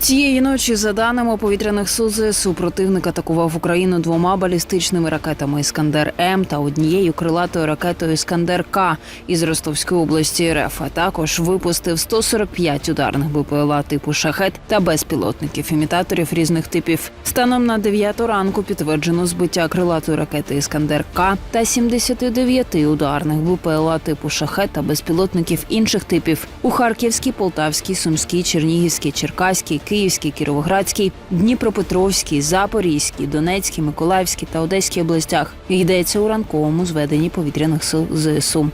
Цієї ночі, за даними повітряних сил ЗСУ, противник атакував Україну двома балістичними ракетами Іскандер М та однією крилатою ракетою Іскандер К із Ростовської області РФ. А також випустив 145 ударних БПЛА типу шахет та безпілотників імітаторів різних типів. Станом на 9 ранку підтверджено збиття крилатої ракети Іскандер К та 79 ударних БПЛА типу шахет та безпілотників інших типів у Харківській, Полтавській, Сумській, Чернігівській, Черкаській, Київській, Кіровоградській, Дніпропетровській, Запорізькій, Донецькій, Миколаївській та Одеській областях. Йдеться у ранковому зведенні повітряних сил ЗСУ.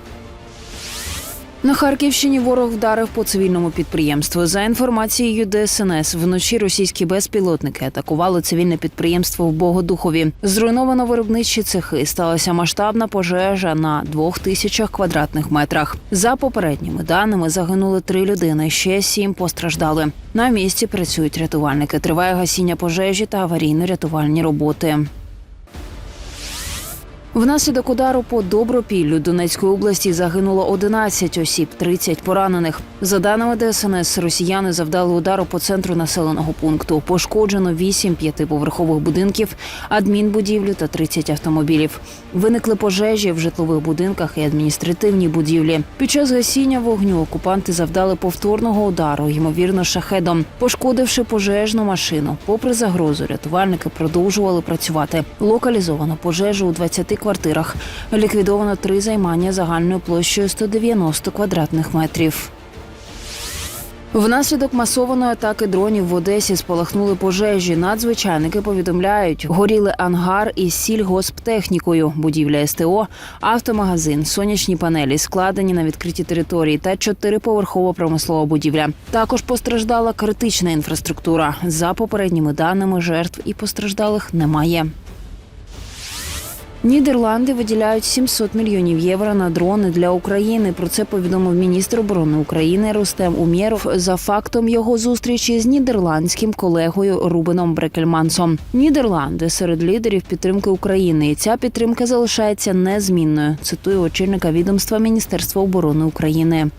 На Харківщині ворог вдарив по цивільному підприємству. За інформацією ДСНС, вночі російські безпілотники атакували цивільне підприємство в Богодухові. Зруйновано виробничі цехи. Сталася масштабна пожежа на двох тисячах квадратних метрах. За попередніми даними загинули три людини. Ще сім постраждали. На місці працюють рятувальники. Триває гасіння пожежі та аварійно-рятувальні роботи. Внаслідок удару по Добропіллю Донецької області загинуло 11 осіб, 30 поранених. За даними ДСНС, росіяни завдали удару по центру населеного пункту. Пошкоджено 8 п'ятиповерхових будинків, адмінбудівлю та 30 автомобілів. Виникли пожежі в житлових будинках і адміністративній будівлі. Під час гасіння вогню окупанти завдали повторного удару, ймовірно, шахедом, пошкодивши пожежну машину. Попри загрозу, рятувальники продовжували працювати. Локалізовано пожежу у 20 квартирах. Ліквідовано три займання загальною площею 190 квадратних метрів. Внаслідок масованої атаки дронів в Одесі спалахнули пожежі. Надзвичайники повідомляють, горіли ангар із сільгосптехнікою, будівля СТО, автомагазин, сонячні панелі, складені на відкритій території та чотириповерхова промислова будівля. Також постраждала критична інфраструктура. За попередніми даними жертв і постраждалих немає. Нідерланди виділяють 700 мільйонів євро на дрони для України. Про це повідомив міністр оборони України Рустем Умєров за фактом його зустрічі з нідерландським колегою Рубеном Брекельмансом. Нідерланди серед лідерів підтримки України. І ця підтримка залишається незмінною. Цитую очільника відомства Міністерства оборони України.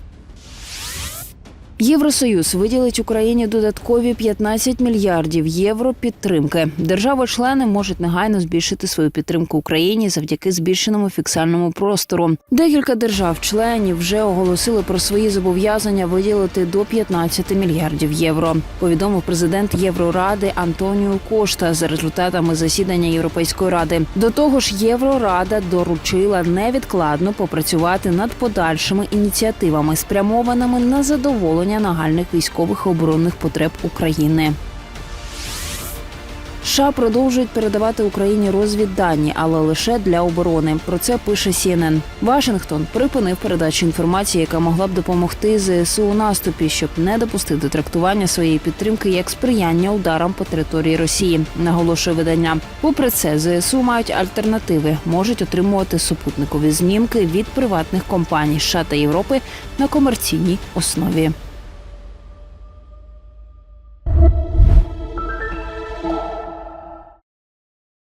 Євросоюз виділить Україні додаткові 15 мільярдів євро підтримки. Держави-члени можуть негайно збільшити свою підтримку Україні завдяки збільшеному фіксальному простору. Декілька держав-членів вже оголосили про свої зобов'язання виділити до 15 мільярдів євро. Повідомив президент Євроради Антоніо Кошта за результатами засідання Європейської ради. До того ж, Єврорада доручила невідкладно попрацювати над подальшими ініціативами, спрямованими на задоволення нагальних військових і оборонних потреб України. США продовжують передавати Україні розвіддані, але лише для оборони. Про це пише CNN. Вашингтон припинив передачу інформації, яка могла б допомогти ЗСУ у наступі, щоб не допустити трактування своєї підтримки як сприяння ударам по території Росії. Наголошує видання. Попри це, ЗСУ мають альтернативи, можуть отримувати супутникові знімки від приватних компаній США та Європи на комерційній основі.